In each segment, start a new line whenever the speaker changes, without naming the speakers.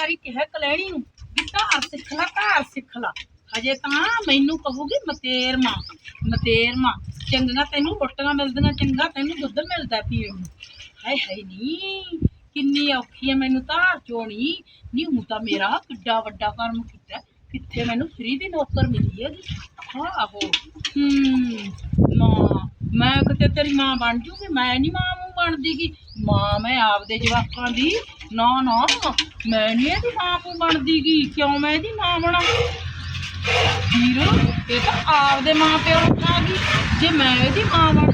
ਵਾਰੀ ਕਿਹਾ ਕਲੈਣੀ ਨੂੰ ਵੀ ਧਾਰ ਸਿੱਖ ਲੈ, ਧਾਰ ਸਿੱਖ ਲੈ। ਹਜੇ ਤਾਂ ਮੈਨੂੰ ਕਹੂਗੀ, ਮਤੇਰ ਮਾਂ ਮਤੇਰ ਮਾਂ। ਚੰਗਾ ਤੈਨੂੰ ਰੋਟੀਆਂ ਮਿਲਦੀਆਂ, ਚੰਗਾ ਤੈਨੂੰ ਦੁੱਧ ਮਿਲਦਾ ਪੀਣ ਨੂੰ। ਹਾਏ ਹਾਏ ਨੀ, ਕਿੰਨੀ ਔਖੀ ਹੈ ਮੈਨੂੰ ਧਾਰ ਚੋਣੀ। ਨਹੀਂ ਹੁਣ ਤਾਂ ਮੇਰਾ ਕਿੱਡਾ ਵੱਡਾ ਕਰਮ ਕੀਤਾ। ਕਿੱਥੇ ਮੈਨੂੰ ਫ੍ਰੀ ਦੀ ਨੌਕਰ ਮਿਲੀ ਹੈਗੀ ਆਹੋ। ਹੂੰ, ਮਾਂ, ਮੈਂ ਕਿਤੇ ਤੇਰੀ ਮਾਂ ਬਣ ਜੂਗੀ, ਮੈਂ ਨਹੀਂ ਮਾਂ ਬਣਦੀ ਗੀ। ਮਾਂ, ਮੈਂ ਆਪਦੇ ਜਵਾਕਾਂ ਦੀ, ਨਾ ਨਾ, ਮੈਂ ਨਹੀਂ ਇਹਦੀ ਮਾਂ ਨੂੰ ਬਣਦੀਗੀ ਕਿਉਂ ਮੈਂ ਇਹਦੀ ਮਾਂ ਬਣਾ? ਵੀਰ, ਇਹ ਤਾਂ ਆਪਦੇ ਮਾਂ ਪਿਓ ਨੂੰ ਖਾ ਗਈ ਜੇ ਮੈਂ ਇਹਦੀ ਮਾਂ ਬਣ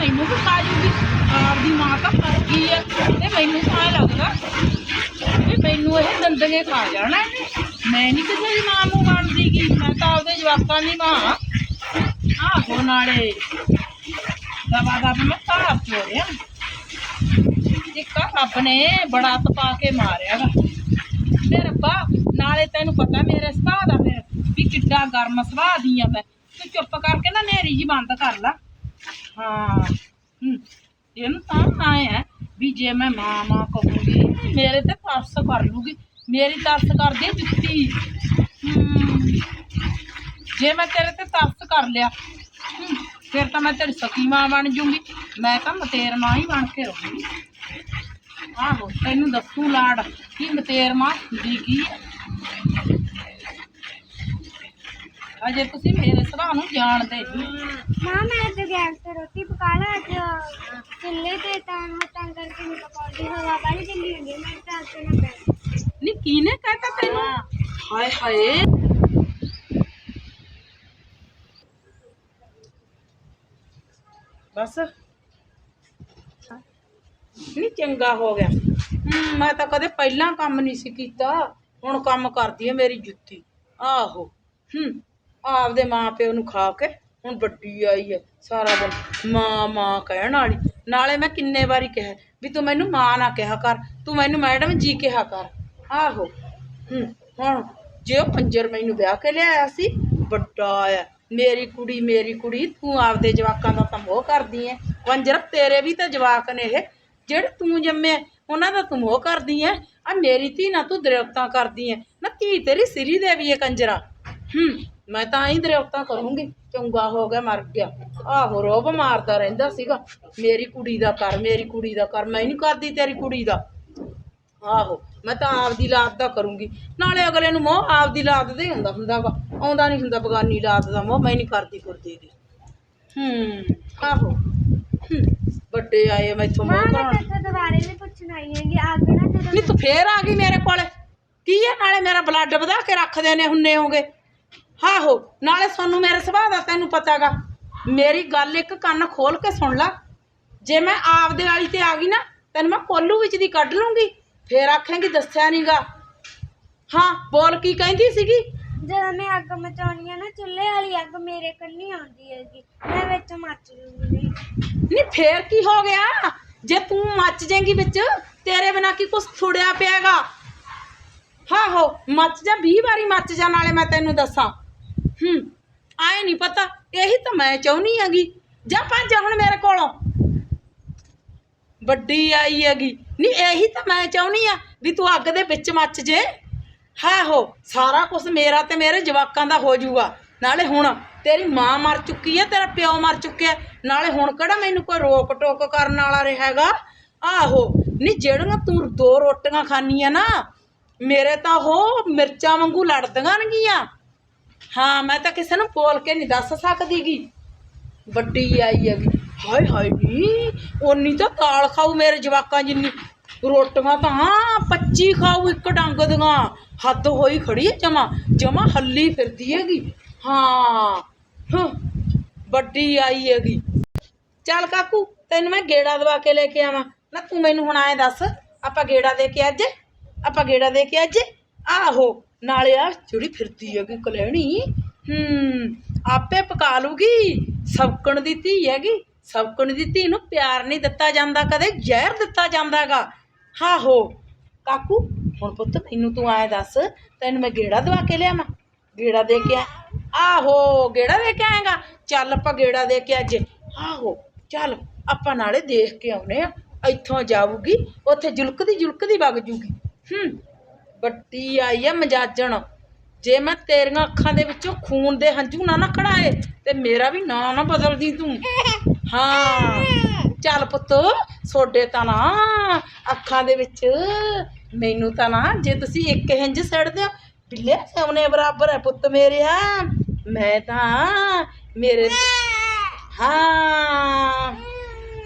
ਮੈਨੂੰ ਵੀ ਖਾ ਜੂਗੀ ਆਪਦੀ ਮਾਂ ਤਾਂ ਮਰ ਗਈ ਹੈ ਤੇ ਮੈਨੂੰ ਤਾਂ ਲੱਗਦਾ ਵੀ ਮੈਨੂੰ ਇਹ ਦੰਦਗੇ ਖਾ ਜਾਣਾ ਮੈਂ ਨਹੀਂ ਕਿਸੇ ਦੀ ਮਾਂ ਨੂੰ ਬਣਦੀ ਗੀ, ਮੈਂ ਤਾਂ ਆਪਦੇ ਜਵਾਕਾਂ ਦੀ ਮਾਂ। ਆਹੋ ਨਾਲੇ। ਦਵਾ ਦਾ ਮੈਂ ਧਾਰ ਚੋਰਿਆ ਰੱਬ ਨੇ ਬੜਾ ਤਪਾ ਕੇ ਮਾਰਿਆ ਵਾ ਤੇ ਰੱਬਾ ਨਾਲੇ ਤੈਨੂੰ ਪਤਾ ਮੇਰੇ ਸੁਭਾਅ ਦਾ ਫਿਰ ਵੀ ਕਿੱਡਾ ਗਰਮ ਸੁਭਾਅ ਦੀ ਆ ਮੈਂ ਤੂੰ ਚੁੱਪ ਕਰਕੇ ਨਾ ਨੇਰੀ ਜੀ ਬੰਦ ਕਰ ਲੈ। ਹਾਂ ਇਹਨੂੰ ਤਾਂ ਆਏ ਹੈ ਵੀ ਜੇ ਮੈਂ ਮਾਂ ਮਾਂ ਕਹੂੰਗੀ, ਮੇਰੇ ਤੇ ਤਰਸ ਕਰ ਲੂਗੀ ਮੇਰੀ ਤਰਸ ਕਰਦੀ ਹੈ ਜੁੱਤੀ ਜੇ ਮੈਂ ਤੇਰੇ ਤੇ ਤਰਸ ਕਰ ਲਿਆ ਫਿਰ ਤਾਂ ਮੈਂ ਤੇਰੀ ਸਕੀ ਮਾਂ ਬਣ ਜੂੰਗੀ। ਮੈਂ ਤਾਂ ਮਤੇਰ ਮਾਂ ਹੀ ਬਣ ਕੇ ਰਹੂੰਗੀ। ਆਹੋ ਤੈਨੂੰ ਦੱਸੂ ਲਾੜ ਕਿ ਮਤੇਰ ਮਾਂ ਹੁੰਦੀ ਕੀ ਹੈ ਅਜੇ ਤੁਸੀਂ ਮੇਰੇ ਸੁਭਾਅ ਨੂੰ ਜਾਣਦੇ ਨਹੀਂ।
ਮਾਂ ਮੈਂ ਤੇ ਗੈਸ ਤੇ ਰੋਟੀ ਪਕਾ ਲਾ ਅੱਜ ਚੁੱਲ੍ਹੇ ਤੇ ਤਾਂ ਹਟਾਂ ਕਰਕੇ ਨਹੀਂ ਪਕਾਉਂਦੀ ਹਵਾ ਬਾਹਲੀ ਚੱਲੀ ਹੁੰਦੀ ਮੈਂ ਤਾਂ ਤੇ ਨਾ ਬੈਠ
ਨੀ ਕੀਨੇ ਕਹਤਾ ਤੈਨੂੰ? ਹਾਏ ਹਾਏ। ਬਸ ਨੀ ਚੰਗਾ ਹੋ ਗਿਆ। ਹਮ, ਮੈਂ ਤਾਂ ਕਦੇ ਪਹਿਲਾਂ ਕੰਮ ਨਹੀਂ ਸੀ ਕੀਤਾ। ਹੁਣ ਕੰਮ ਕਰਦੀ ਹੈ ਮੇਰੀ ਜੁੱਤੀ। ਆਹੋ। ਹਮ ਆਪਦੇ ਮਾਂ ਪਿਓ ਨੂੰ ਖਾ ਕੇ ਹੁਣ ਵੱਡੀ ਆਈ ਹੈ ਸਾਰਾ ਦਿਨ। ਮਾਂ ਮਾਂ ਕਹਿਣ ਵਾਲੀ। ਨਾਲੇ ਮੈਂ ਕਿੰਨੇ ਵਾਰੀ ਕਿਹਾ ਵੀ ਤੂੰ ਮੈਨੂੰ ਮਾਂ ਨਾ ਕਿਹਾ ਕਰ। ਤੂੰ ਮੈਨੂੰ ਮੈਡਮ ਜੀ ਕਿਹਾ ਕਰ। ਆਹੋ। ਹਮ ਹੁਣ ਜੇ ਉਹ ਪੰਜਰ ਮੈਨੂੰ ਵਿਆਹ ਕੇ ਲਿਆਇਆ ਸੀ ਵੱਡਾ ਆਇਆ ਮੇਰੀ ਕੁੜੀ ਮੇਰੀ ਕੁੜੀ, ਤੂੰ ਆਪਦੇ ਜਵਾਕਾਂ ਦਾ ਤਾਂ ਮੋਹ ਕਰਦੀ ਐ। ਪੰਜਰ ਤੇਰੇ ਵੀ ਤਾਂ ਜਵਾਕ ਨੇ ਇਹ। ਜਿਹੜੇ ਤੂੰ ਜੰਮਿਆ, ਉਹਨਾਂ ਦਾ ਤੂੰ ਮੋਹ ਕਰਦੀ ਐ। ਆ ਮੇਰੀ ਧੀ ਨਾ ਤੂੰ ਦਰਵਤਾ ਕਰਦੀ ਐ। ਨਾ ਧੀ ਤੇਰੀ ਸਿਰੀ ਦੇਵੀ ਐ, ਕੰਜਰਾ। ਹੂੰ, ਮੈਂ ਤਾਂ ਹੀ ਦਰਵਤਾ ਕਰੂੰਗੀ। ਚੰਗਾ ਹੋ ਗਿਆ, ਮਰ ਗਿਆ। ਆਹੋ ਰੋਬ ਮਾਰਦਾ ਰਹਿੰਦਾ ਸੀਗਾ। ਮੇਰੀ ਕੁੜੀ ਦਾ ਕਰ, ਮੇਰੀ ਕੁੜੀ ਦਾ ਕਰ। ਮੈਂ ਨਹੀਂ ਕਰਦੀ ਤੇਰੀ ਕੁੜੀ ਦਾ। ਆਹੋ ਮੈਂ ਤਾਂ ਆਪਦੀ ਲਾਤ ਦਾ ਕਰੂੰਗੀ। ਨਾਲੇ ਅਗਲੇ ਨੂੰ ਮੋਹ ਆਪਦੀ ਲਾਤ ਦਾ ਹੁੰਦਾ ਹੁੰਦਾ ਵਾ। ਆਉਂਦਾ ਨਹੀਂ ਹੁੰਦਾ ਬਗਾਨੀ ਲਾਤ ਦਾ ਮੋਹ ਮੈਂ ਨਹੀਂ ਕਰਦੀ ਕੁਰਦੀ ਦੀ ਹੂੰ ਆਹੋ। ਵੱਡੇ ਆਏ ਮੈਥੋਂ
ਮਾਂ
ਮੋਹ
ਮੈਂ
ਕਰਾਉਣ
ਤੇਰੇ ਦੁਬਾਰੇ ਵੀ ਪੁੱਛਣ ਆਈ ਹੈਗੀ ਆ ਕੇ ਨਾ ਜਦੋਂ
ਨਹੀਂ ਤੂੰ ਫੇਰ ਆ ਗਈ ਮੇਰੇ ਕੋਲ। ਕੀ ਹੈ ਨਾਲੇ ਮੇਰਾ ਬਲੱਡ ਵਧਾ ਕੇ ਰੱਖਦੇ ਨੇ ਹੁੰਨੇ ਹੋਗੇ। ਆਹੋ ਨਾਲੇ ਸਾਨੂੰ ਮੇਰੇ ਸੁਭਾਅ ਦਾ ਤੈਨੂੰ ਪਤਾਗਾ। ਮੇਰੀ ਗੱਲ ਇੱਕ ਕੰਨ ਖੋਲ ਕੇ ਸੁਣ ਲੈ। ਜੇ ਮੈਂ ਆਪਦੇ ਵਾਲੀ ਤੇ ਆ ਗਈ ਨਾ ਤੈਨੂੰ ਮੈਂ ਕੋਲੂ ਵਿੱਚ ਦੀ ਕੱਢ ਲੂੰਗੀ। ਫੇਰ ਆਖਾਂਗੀ ਦੱਸਿਆ ਨਹੀਂਗਾ ਹਾਂ ਬੋਲ ਕੀ ਕਹਿੰਦੀ ਸੀਗੀ?
ਜਦੋਂ ਮੈਂ ਅੱਗ ਮਚਾਉਣੀ ਆ ਨਾ ਚੁੱਲ੍ਹੇ ਵਾਲੀ ਅੱਗ ਮੇਰੇ ਕੰਨੀ ਆਉਂਦੀ ਹੈਗੀ। ਮੈਂ ਵਿੱਚ ਮੱਚ ਜੂੰਗੀ। ਨਹੀਂ
ਫੇਰ ਕੀ ਹੋ ਗਿਆ? ਜੇ ਤੂੰ ਮੱਚ ਜਾਏਂਗੀ ਵਿੱਚ ਤੇਰੇ ਬਿਨਾ ਕੀ ਕੁਛ ਥੁੜਿਆ ਪਿਆਗਾ? ਹਾਂ ਹੋ ਮੱਚ ਜਾ 20 ਵਾਰੀ ਮੱਚ ਜਾ ਨਾਲੇ ਮੈਂ ਤੈਨੂੰ ਦੱਸਾਂ। ਹੂੰ ਆਏ ਨਹੀਂ ਪਤਾ ਇਹੀ ਤਾਂ ਮੈਂ ਚਾਹੁੰਨੀ ਹੈਗੀ। ਜਾ ਭੱਜ ਜਾ ਹੁਣ ਮੇਰੇ ਕੋਲੋਂ। ਵੱਡੀ ਆਈ ਹੈਗੀ। ਨਹੀਂ, ਇਹੀ ਤਾਂ ਮੈਂ ਚਾਹੁੰਨੀ ਆ ਵੀ ਤੂੰ ਅੱਗ ਦੇ ਵਿੱਚ ਮੱਚ ਜੇ। ਹਾਂ ਹੋ, ਸਾਰਾ ਕੁਝ ਮੇਰਾ ਤੇ ਮੇਰੇ ਜਵਾਕਾਂ ਦਾ ਹੋ ਜਾਊਗਾ। ਨਾਲੇ ਹੁਣ ਤੇਰੀ ਮਾਂ ਮਰ ਚੁੱਕੀ ਹੈ ਤੇਰਾ ਪਿਓ ਮਰ ਚੁੱਕਿਆ। ਨਾਲੇ ਹੁਣ ਕਿਹੜਾ ਮੈਨੂੰ ਕੋਈ ਰੋਕ ਟੋਕ ਕਰਨ ਵਾਲਾ ਰਿਹਾ ਹੈਗਾ ਆਹੋ, ਨਹੀਂ, ਜਿਹੜੀਆਂ ਤੂੰ ਦੋ ਰੋਟੀਆਂ ਖਾਣੀਆਂ ਨਾ, ਮੇਰੇ ਤਾਂ ਉਹ ਮਿਰਚਾਂ ਵਾਂਗੂ ਲੜਦੀਆਂ ਨਗੀਆਂ। ਹਾਂ, ਮੈਂ ਤਾਂ ਕਿਸੇ ਨੂੰ ਬੋਲ ਕੇ ਨਹੀਂ ਦੱਸ ਸਕਦੀਗੀ। ਵੱਡੀ ਆਈ ਹੈਗੀ। ਹਾਏ ਹਾਏ ਨੀ ਉਨੀ ਤਾਂ ਦਾਲ ਖਾਊ ਮੇਰੇ ਜਵਾਕਾਂ ਜਿੰਨੀ। ਰੋਟੀਆਂ ਤਾਂ 25 ਖਾਊ ਇੱਕ ਡੰਗ ਦੀਆਂ। ਹੱਦ ਹੋਈ ਖੜੀ ਹੈ ਜਮਾ ਜਮਾ ਹੱਲੀ ਫਿਰਦੀ ਹੈਗੀ। ਹਾਂ ਹੰ, ਵੱਡੀ ਆਈ ਹੈਗੀ। ਚੱਲ ਕਾਕੂ ਤੈਨੂੰ ਮੈਂ ਗੇੜਾ ਦਵਾ ਕੇ ਲੈ ਕੇ ਆਵਾਂ। ਨਾ ਤੂੰ ਮੈਨੂੰ ਹੁਣ ਆਏ ਦੱਸ ਆਪਾਂ ਗੇੜਾ ਦੇ ਕੇ ਅੱਜ? ਆਪਾਂ ਗੇੜਾ ਦੇ ਕੇ ਅੱਜ? ਆਹੋ ਨਾਲੇ ਆ ਜਿਹੜੀ ਫਿਰਦੀ ਹੈਗੀ ਕਲੈਣੀ। ਹੂੰ ਆਪੇ ਪਕਾ ਲੂਗੀ ਸਬਕਣ ਦੀ ਧੀ ਹੈਗੀ। ਸਬਕਣ ਦੀ ਧੀ ਨੂੰ ਪਿਆਰ ਨਹੀਂ ਦਿੱਤਾ ਜਾਂਦਾ, ਕਦੇ ਜ਼ਹਿਰ ਦਿੱਤਾ ਜਾਂਦਾਗਾ। ਆਹੋ ਕਾਕੂ, ਹੁਣ ਪੁੱਤ ਮੈਨੂੰ ਤੂੰ ਆਏ ਦੱਸ, ਤੈਨੂੰ ਮੈਂ ਗੇੜਾ ਦਵਾ ਕੇ ਲਿਆਵਾਂ? ਗੇੜਾ ਦੇ ਕੇ ਆ। ਆਹੋ, ਗੇੜਾ ਦੇ ਕੇ ਆਏਗਾ? ਚੱਲ ਆਪਾਂ ਗੇੜਾ ਦੇ ਕੇ ਅੱਜ। ਆਹੋ, ਚੱਲ ਆਪਾਂ ਨਾਲੇ ਦੇਖ ਕੇ ਆਉਨੇ ਆ। ਇੱਥੋਂ ਜਾਊਗੀ, ਉੱਥੇ ਜੁਲਕਦੀ ਜੁਲਕਦੀ ਵਗ ਜੂਗੀ। ਹੂੰ ਵੱਡੀ ਆਈ ਆ ਮਜਾਜਣ। ਜੇ ਮੈਂ ਤੇਰੀਆਂ ਅੱਖਾਂ ਦੇ ਵਿੱਚੋਂ ਖੂਨ ਦੇ ਹੰਝੂ ਨਾ ਨਾ ਕਢਾਏ ਤੇ ਮੇਰਾ ਵੀ ਨਾਂ ਨਾ ਬਦਲਦੀ ਤੂੰ। ਹਾਂ। ਚੱਲ ਪੁੱਤ, ਸੋਡੇ ਤਾਂ ਨਾ ਅੱਖਾਂ ਦੇ ਵਿੱਚ, ਮੈਨੂੰ ਤਾਂ ਨਾ ਜੇ ਤੁਸੀਂ ਇੱਕ ਹਿੰਜ ਸੜਦੇ ਹੋ, ਬਿੱਲੇ ਸੋਨੇ ਬਰਾਬਰ ਹੈ ਪੁੱਤ ਮੇਰੇ ਆ। ਮੈਂ ਤਾਂ ਮੇਰੇ ਹਾਂ।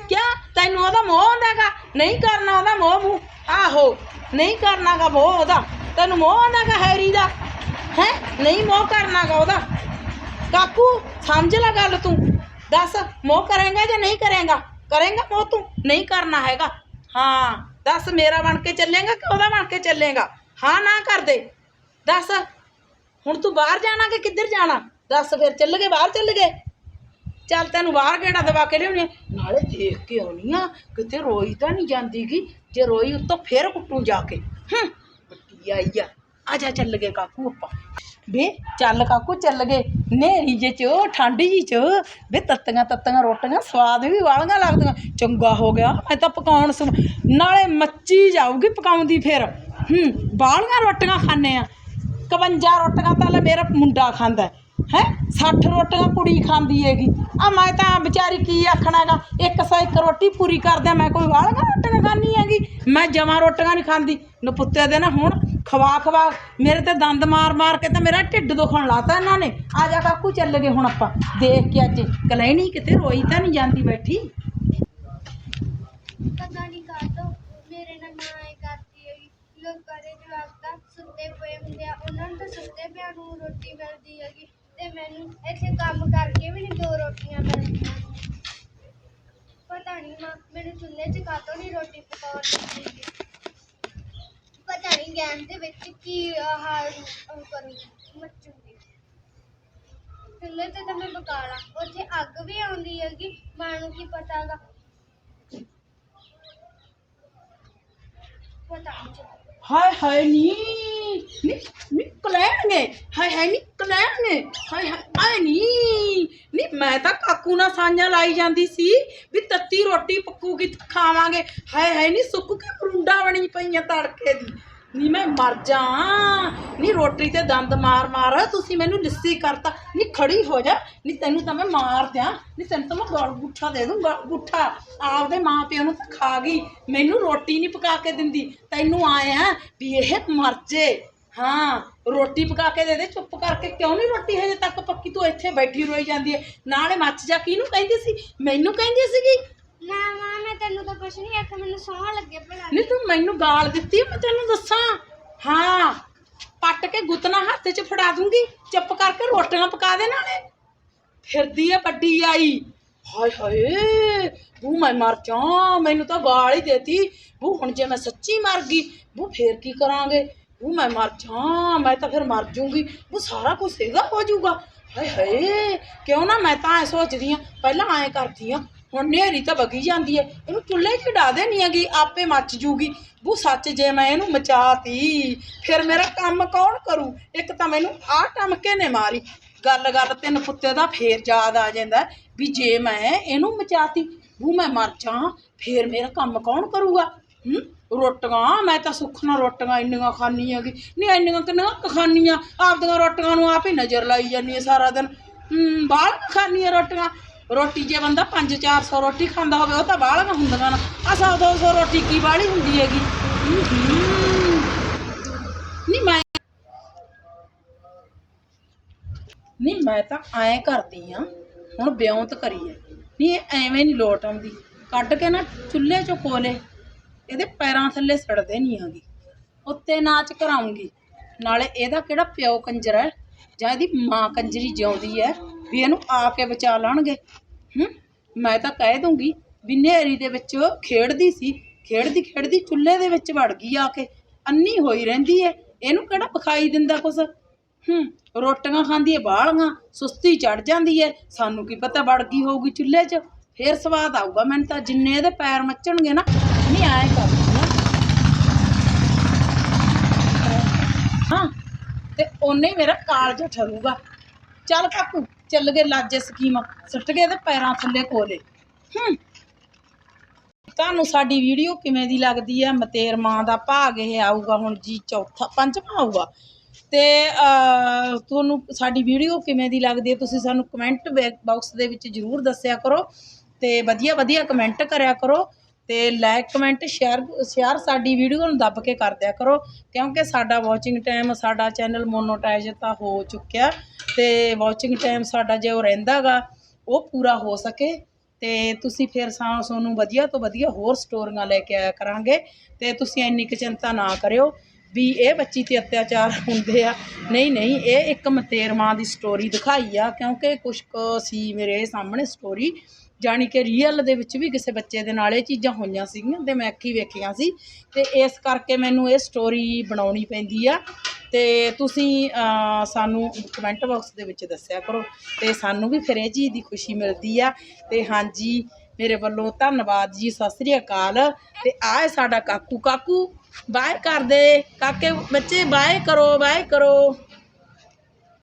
ਕਿਆ? ਤੈਨੂੰ ਉਹਦਾ ਮੋਹ ਹੁੰਦਾਗਾ ਨਹੀਂ ਕਰਨਾ ਉਹਦਾ ਮੋਹ ਮੂੰਹ। ਆਹੋ, ਨਹੀਂ ਕਰਨਾਗਾ ਮੋਹ ਉਹਦਾ। ਤੈਨੂੰ ਮੋਹ ਹੁੰਦਾਗਾ ਹੈਰੀ ਦਾ? ਹੈ? ਨਹੀਂ ਮੋਹ ਕਰਨਾਗਾ ਉਹਦਾ। ਕਾਕੂ, ਸਮਝ ਲੈ ਗੱਲ ਤੂੰ। ਦੱਸ, ਮੋਹ ਕਰੇਗਾ ਜਾਂ ਨਹੀਂ ਕਰੇਗਾ? ਕਰੇਗਾ ਮੋਹ ਤੂੰ? ਨਹੀਂ ਕਰਨਾ ਹੈਗਾ। ਹਾਂ, ਦੱਸ, ਮੇਰਾ ਬਣ ਕੇ ਚੱਲੇਗਾ ਕਿ ਉਹਦਾ ਬਣ ਕੇ ਚੱਲੇਗਾ? ਹਾਂ, ਨਾ ਕਰ ਦੇ। ਦੱਸ, ਹੁਣ ਤੂੰ ਬਾਹਰ ਜਾਣਾ ਕਿ ਕਿੱਧਰ ਜਾਣਾ? ਦੱਸ, ਫਿਰ ਚੱਲ ਗਏ, ਬਾਹਰ ਚੱਲ ਗਏ। ਚੱਲ, ਤੈਨੂੰ ਬਾਹਰ ਗੇੜਾ ਦਵਾ ਕੇ ਲਿਆਉਣੀ ਆ। ਨਾਲੇ ਦੇਖ ਕੇ ਆਉਣੀ ਆ, ਕਿਤੇ ਰੋਈ ਤਾਂ ਨਹੀਂ ਜਾਂਦੀਗੀ, ਜੇ ਰੋਈ ਉੱਤੋਂ ਫੇਰ ਕੁੱਟੂ ਜਾ ਕੇ। ਹੂੰ ਵੱਡੀ ਆਈ ਆ। ਆ ਚੱਲ ਗਏ ਕਾਕੂ ਆਪਾਂ। ਵੇ, ਚੱਲ ਕਾਕੂ, ਚੱਲ ਗਏ। ਨੇਰੀ ਜੇ ਚ, ਠੰਡ ਜੀ ਚ, ਵੇ ਤੱਤੀਆਂ ਤੱਤੀਆਂ ਰੋਟੀਆਂ, ਸਵਾਦ ਵੀ ਵਾਲੀਆਂ ਲੱਗਦੀਆਂ। ਚੰਗਾ ਹੋ ਗਿਆ, ਮੈਂ ਤਾਂ ਪਕਾਉਣ ਸਮ ਨਾਲੇ ਮੱਚੀ ਜਾਊਗੀ ਪਕਾਉਂਦੀ ਫਿਰ। ਹੂੰ, ਵਾਲੀਆਂ ਰੋਟੀਆਂ ਖਾਣੇ ਆ। 51 ਰੋਟੀਆਂ ਤਾਂ ਲੈ ਮੇਰਾ ਮੁੰਡਾ ਖਾਂਦਾ ਹੈ। 60 ਰੋਟੀਆਂ ਕੁੜੀ ਖਾਂਦੀ ਹੈਗੀ। ਆ ਮੈਂ ਤਾਂ ਵਿਚਾਰੀ ਕੀ ਆਖਣਾਗਾ 101 ਰੋਟੀ ਪੂਰੀ ਕਰਦਿਆਂ ਮੈਂ ਕੋਈ ਵਾਲੀਆਂ ਰੋਟੀਆਂ ਖਾਣੀ ਹੈਗੀ। ਮੈਂ ਜਮਾ ਰੋਟੀਆਂ ਨਹੀਂ ਖਾਂਦੀ। ਨਪੁੱਤੇ ਦੇ ਨਾ ਹੁਣ ਖਵਾ ਖਵਾ। ਮੇਰੇ ਤੇ ਦੰਦ ਮਾਰ ਮਾਰ ਕੇ ਤਾਂ ਮੇਰਾ ਢਿੱਡ ਦੁਖਣ ਲਾਤਾ ਇਹਨਾਂ ਨੇ। ਆ ਜਾ ਕਾਕੂ, ਚੱਲ ਗਏ ਹੁਣ ਆਪਾਂ। ਦੇਖ ਕੇ ਅੱਜ ਕਲੈਣੀ ਕਿਤੇ ਰੋਈ ਤਾਂ ਨਹੀਂ ਜਾਂਦੀ ਬੈਠੀ।
ਪਤਾ ਨਹੀਂ ਕਾਹਤੋਂ ਮੇਰੇ ਨਾਲ ਨਾ ਐ ਕਰਦੀ ਹੈਗੀ। ਲੋਕਾਂ ਦੇ ਜਵਾਬ ਤਾਂ ਸੁੱਤੇ ਪਏ ਹੁੰਦੇ ਆ। ਉਹਨਾਂ ਨੂੰ ਤਾਂ ਸੁੱਤੇ ਪਿਆ ਨੂੰ ਰੋਟੀ ਮਿਲਦੀ ਹੈਗੀ। ਤੇ ਮੈਨੂੰ ਇੱਥੇ ਕੰਮ ਕਰਕੇ ਵੀ ਨਹੀਂ ਦੋ ਰੋਟੀਆਂ ਮਿਲਦੀਆਂ। ਪਤਾ ਨਹੀਂ ਮਾਂ, ਮੈਨੂੰ ਚੁੱਲ੍ਹੇ 'ਚ ਕਾਹਤੋਂ ਨਹੀਂ ਰੋਟੀ ਪਕਾਉਣ ਦਿੰਦੀ ਹੈਗੀ। ਪਤਾ ਨਹੀਂ ਦੇ ਵਿੱਚ ਕੀ ਆਹ ਕਰੂੰਗੀ, ਮੱਚੂਗੀ। ਚੁੱਲ੍ਹੇ ਤੇ ਤਾਂ ਮੈਂ ਪਕਾ ਉੱਥੇ ਅੱਗ ਵੀ ਆਉਂਦੀ ਹੈਗੀ, ਮਾਂ ਨੂੰ ਕੀ ਪਤਾਗਾ ਪਤਾ ਨਹੀਂ
ਹਾਏ ਹਾਏ, ਨੀ ਨੀ ਨੀ ਹਾਏ ਹਾਏ ਨੀ ਹਾਏ ਹਾਏ, ਆਏ ਨੀ। ਨੀ, ਮੈਂ ਤਾਂ ਕਾਕੂ ਨਾਲ ਸਾਂਝਾ ਲਾਈ ਜਾਂਦੀ ਸੀ ਵੀ ਤੱਤੀ ਰੋਟੀ ਪੱਕੂਗੀ, ਖਾਵਾਂਗੇ। ਹਾਏ ਹਾਏ, ਨੀ, ਸੁੱਕ ਕੇ ਪਰੁੰਡਾ ਬਣੀ ਪਈਆਂ ਤੜਕੇ ਦੀ। ਨੀ ਮੈਂ ਮਰ ਜਾ। ਨੀ ਰੋਟੀ ਤੇ ਦੰਦ ਮਾਰ ਮਾਰ, ਤੁਸੀਂ ਮੈਨੂੰ ਲਿੱਸੀ ਕਰਤਾ। ਨੀ ਖੜੀ ਹੋ ਜਾ। ਨੀ ਤੈਨੂੰ ਤਾਂ ਮੈਂ ਮਾਰ ਦਿਆਂ। ਨੀ ਤੈਨੂੰ ਤਾਂ ਮੈਂ ਗਲ ਗੁੱਠਾ ਦੇ ਦੂੰ ਗਲ ਗੁੱਠਾ। ਆਪਦੇ ਮਾਂ ਪਿਓ ਨੂੰ ਤਾਂ ਖਾ ਗਈ। ਮੈਨੂੰ ਰੋਟੀ ਨਹੀਂ ਪਕਾ ਕੇ ਦਿੰਦੀ। ਤੈਨੂੰ ਆਇਆ ਵੀ ਇਹ ਮਰ ਜੇ। ਹਾਂ, ਰੋਟੀ ਪਕਾ ਕੇ ਦੇ ਦੇ। ਚੁੱਪ ਕਰਕੇ ਕਿਉਂ ਨਹੀਂ ਰੋਟੀ ਹਜੇ ਤੱਕ ਪੱਕੀ? ਤੂੰ ਇੱਥੇ ਬੈਠੀ ਰੋਈ ਜਾਂਦੀ ਹੈ ਨਾਲੇ ਮੱਚ ਜਾ। ਕਿਹਨੂੰ ਕਹਿੰਦੀ ਸੀ? ਮੈਨੂੰ ਕਹਿੰਦੀ ਸੀਗੀ।
ਨਾ ਮਾਂ, ਮੈਂ ਤੈਨੂੰ ਤਾਂ ਕੁਛ ਨਹੀਂ ਆਖਿਆ, ਮੈਨੂੰ ਸੌਂ ਲੱਗੇ ਭਲਾ।
ਨਹੀਂ, ਤੂੰ ਮੈਨੂੰ ਗਾਲ ਦਿੱਤੀ, ਮੈਂ ਤੈਨੂੰ ਦੱਸਾਂ। ਹਾਂ, ਪੱਟ ਕੇ ਗੁੱਤਨਾ ਹੱਥ 'ਚ ਫੜਾ ਦੂੰਗੀ, ਚੁੱਪ ਕਰਕੇ ਰੋਟੀਆਂ ਪਕਾ ਦੇ ਨਾਲੇ। ਫਿਰਦੀ ਆ ਵੱਡੀ ਆਈ। ਹਾਏ ਹਾਏ ਬੂ ਮੈਂ ਮਰ ਜਾ ਮੈਨੂੰ ਤਾਂ ਗਾਲ ਹੀ ਦੇਤੀ। ਬੂ ਹੁਣ ਜੇ ਮੈਂ ਸੱਚੀ ਮਰ ਗਈ ਬੂ ਫੇਰ ਕੀ ਕਰਾਂਗੇ? ਬੂ ਮੈਂ ਮਰ ਜਾ ਮੈਂ ਤਾਂ ਫਿਰ ਮਰ ਜੂੰਗੀ। ਬੂ ਸਾਰਾ ਕੁਝ ਇਹਦਾ ਹੋ ਜਾਊਗਾ। ਹਾਏ ਹਾਏ, ਕਿਉਂ ਨਾ ਮੈਂ ਤਾਂ ਐ ਸੋਚਦੀ ਆ, ਪਹਿਲਾਂ ਐ ਕਰਦੀ ਆ ਹੁਣ ਨੇਰੀ ਤਾਂ ਵਗੀ ਜਾਂਦੀ ਹੈ ਇਹਨੂੰ ਚੁੱਲ੍ਹੇ 'ਚ ਡਾ ਦੇਣੀ ਹੈਗੀ ਆਪੇ ਮੱਚ ਜੂਗੀ। ਬੂ ਸੱਚ ਜੇ ਮੈਂ ਇਹਨੂੰ ਮਚਾਤੀ, ਫਿਰ ਮੇਰਾ ਕੰਮ ਕੌਣ ਕਰੂ? ਇੱਕ ਤਾਂ ਮੈਨੂੰ ਆਹ ਟਮਕੇ ਨੇ ਮਾਰੀ। ਗੱਲ ਗੱਲ ਤਿੰਨ ਪੁੱਤੇ ਦਾ ਫੇਰ ਯਾਦ ਆ ਜਾਂਦਾ ਵੀ ਜੇ ਮੈਂ ਇਹਨੂੰ ਮਚਾਤੀ, ਬੂ ਮੈਂ ਮਰ ਜਾ ਫੇਰ ਮੇਰਾ ਕੰਮ ਕੌਣ ਕਰੂਗਾ? ਹੂੰ? ਰੋਟੀਆਂ, ਮੈਂ ਤਾਂ ਸੁੱਖ ਨਾਲ ਰੋਟੀਆਂ ਇੰਨੀਆਂ ਖਾਣੀ ਹੈਗੀ। ਨਹੀਂ, ਇੰਨੀਆਂ ਕਿੰਨੀਆਂ ਕੁ ਖਾਣੀਆਂ ਆਪਦੀਆਂ ਰੋਟੀਆਂ ਨੂੰ ਆਪ ਹੀ ਨਜ਼ਰ ਲਾਈ ਜਾਂਦੀ ਹੈ ਸਾਰਾ ਦਿਨ। ਹੂੰ, ਬਾਹਰ ਖਾਣੀਆਂ ਰੋਟੀਆਂ। ਰੋਟੀ ਜੇ ਬੰਦਾ 5-400 ਰੋਟੀ ਖਾਂਦਾ ਹੋਵੇ, ਉਹ ਤਾਂ ਬਾਹਲੀਆਂ ਹੁੰਦੀਆਂ ਨਾ। ਆ 100-200 ਰੋਟੀ ਕੀ ਬਾਹਲੀ ਹੁੰਦੀ ਹੈਗੀ? ਨਹੀਂ, ਮੈਂ ਨਹੀਂ, ਮੈਂ ਤਾਂ ਐਂ ਕਰਦੀ ਆ, ਹੁਣ ਬਿਉਂਤ ਕਰੀ ਐ। ਨਹੀਂ, ਇਹ ਐਵੇਂ ਨਹੀਂ ਲੋਟ ਆਉਂਦੀ। ਕੱਢ ਕੇ ਨਾ ਚੁੱਲ੍ਹੇ 'ਚੋਂ ਕੋਲੇ ਇਹਦੇ ਪੈਰਾਂ ਥੱਲੇ ਸੜਦੇ ਨਹੀਂ ਆਗੀ ਉੱਤੇ ਨਾਚ ਕਰਾਉਂਗੀ। ਨਾਲੇ ਇਹਦਾ ਕਿਹੜਾ ਪਿਓ ਕੰਜਰ ਹੈ ਜਾਂ ਇਹਦੀ ਮਾਂ ਕੰਜਰੀ ਜਿਉਂਦੀ ਹੈ ਵੀ ਇਹਨੂੰ ਆ ਕੇ ਬਚਾ ਲੈਣਗੇ। ਹੂੰ? ਮੈਂ ਤਾਂ ਕਹਿ ਦੂੰਗੀ ਵੀ ਨੇਰੀ ਦੇ ਵਿੱਚ ਖੇਡਦੀ ਸੀ, ਖੇਡਦੀ ਖੇਡਦੀ ਚੁੱਲ੍ਹੇ ਦੇ ਵਿੱਚ ਵੜ ਗਈ ਆ ਕੇ। ਅੰਨੀ ਹੋਈ ਰਹਿੰਦੀ ਹੈ ਇਹਨੂੰ ਕਿਹੜਾ ਵਿਖਾਈ ਦਿੰਦਾ ਕੁਛ? ਹੂੰ? ਰੋਟੀਆਂ ਖਾਂਦੀ ਹੈ ਬਾਹਲੀਆਂ, ਸੁਸਤੀ ਚੜ ਜਾਂਦੀ ਹੈ ਸਾਨੂੰ ਕੀ ਪਤਾ ਵੜ ਗਈ ਹੋਊਗੀ ਚੁੱਲ੍ਹੇ 'ਚ? ਫੇਰ ਸਵਾਦ ਆਊਗਾ। ਮੈਨੂੰ ਤਾਂ ਜਿੰਨੇ ਇਹਦੇ ਪੈਰ ਮੱਚਣਗੇ ਨਾ ਨਹੀਂ ਆਏ ਕਰਦੀ ਹਾਂ, ਤੇ ਉਹਨੇ ਮੇਰਾ ਕਾਲਜ ਠਰੂਗਾ। ਚੱਲ ਕਾਕੂ ਚੱਲ ਗਏ ਲਾਜੇ ਸਕੀਮ, ਸੁੱਟ ਗਏ ਤੇ ਪੈਰਾਂ ਥੱਲੇ ਕੋਲੇ। ਹੂੰ। ਤੁਹਾਨੂੰ ਸਾਡੀ ਵੀਡੀਓ ਕਿਵੇਂ ਦੀ ਲੱਗਦੀ ਹੈ? ਮਤੇਰ ਮਾਂ ਦਾ ਭਾਗ ਇਹ ਆਊਗਾ, ਹੁਣ ਜੀ ਚੌਥਾ, ਪੰਜਵਾਂ ਆਊਗਾ। ਤੇ ਤੁਹਾਨੂੰ ਸਾਡੀ ਵੀਡੀਓ ਕਿਵੇਂ ਦੀ ਲੱਗਦੀ ਹੈ? ਤੁਸੀਂ ਸਾਨੂੰ ਕਮੈਂਟ ਬਾਕਸ ਦੇ ਵਿੱਚ ਜਰੂਰ ਦੱਸਿਆ ਕਰੋ ਤੇ ਵਧੀਆ ਵਧੀਆ ਕਮੈਂਟ ਕਰਿਆ ਕਰੋ। ਅਤੇ ਲਾਈਕ ਕਮੈਂਟ ਸ਼ੇਅਰ ਸ਼ੇਅਰ ਸਾਡੀ ਵੀਡੀਓ ਨੂੰ ਦੱਬ ਕੇ ਕਰ ਦਿਆ ਕਰੋ, ਕਿਉਂਕਿ ਸਾਡਾ ਵਾਚਿੰਗ ਟਾਈਮ ਸਾਡਾ ਚੈਨਲ ਮੋਨੋਟਾਈਜ਼ ਤਾਂ ਹੋ ਚੁੱਕਿਆ ਅਤੇ ਵਾਚਿੰਗ ਟਾਈਮ ਸਾਡਾ ਜੇ ਉਹ ਰਹਿੰਦਾ ਗਾ ਉਹ ਪੂਰਾ ਹੋ ਸਕੇ ਅਤੇ ਤੁਸੀਂ ਫਿਰ ਸਾ, ਸਾਨੂੰ ਵਧੀਆ ਤੋਂ ਵਧੀਆ ਹੋਰ ਸਟੋਰੀਆਂ ਲੈ ਕੇ ਆਇਆ ਕਰਾਂਗੇ ਅਤੇ ਤੁਸੀਂ ਇੰਨੀ ਕੁ ਚਿੰਤਾ ਨਾ ਕਰਿਓ ਵੀ ਇਹ ਬੱਚੀ ਤੇ ਅਤਿਆਚਾਰ ਹੁੰਦੇ ਆ। ਨਹੀਂ ਨਹੀਂ, ਇਹ ਇੱਕ ਮਤੇਰ ਮਾਂ ਦੀ ਸਟੋਰੀ ਦਿਖਾਈ ਆ, ਕਿਉਂਕਿ ਕੁਛ ਕੁ ਸੀ ਮੇਰੇ ਸਾਹਮਣੇ ਸਟੋਰੀ ਜਾਣੀ ਕਿ ਰੀਅਲ ਦੇ ਵਿੱਚ ਵੀ ਕਿਸੇ ਬੱਚੇ ਦੇ ਨਾਲ ਇਹ ਚੀਜ਼ਾਂ ਹੋਈਆਂ ਸੀਗੀਆਂ ਤੇ ਮੈਂ ਅੱਖੀ ਵੇਖੀਆਂ ਸੀ ਤੇ ਇਸ ਕਰਕੇ ਮੈਨੂੰ ਇਹ ਸਟੋਰੀ ਬਣਾਉਣੀ ਪੈਂਦੀ ਆ। ਤੇ ਤੁਸੀਂ ਸਾਨੂੰ ਕਮੈਂਟ ਬਾਕਸ ਦੇ ਵਿੱਚ ਦੱਸਿਆ ਕਰੋ ਤੇ ਸਾਨੂੰ ਵੀ ਫਿਰ ਇਹ ਚੀਜ਼ ਦੀ ਖੁਸ਼ੀ ਮਿਲਦੀ ਆ। ਤੇ ਹਾਂਜੀ, ਮੇਰੇ ਵੱਲੋਂ ਧੰਨਵਾਦ ਜੀ, ਸਤਿ ਸ੍ਰੀ ਅਕਾਲ। ਤੇ ਆਏ ਸਾਡਾ ਕਾਕੂ। ਕਾਕੂ ਬਾਏ ਕਰਦੇ। ਕਾਕੇ, ਬੱਚੇ ਬਾਏ ਕਰੋ ਬਾਏ ਕਰੋ।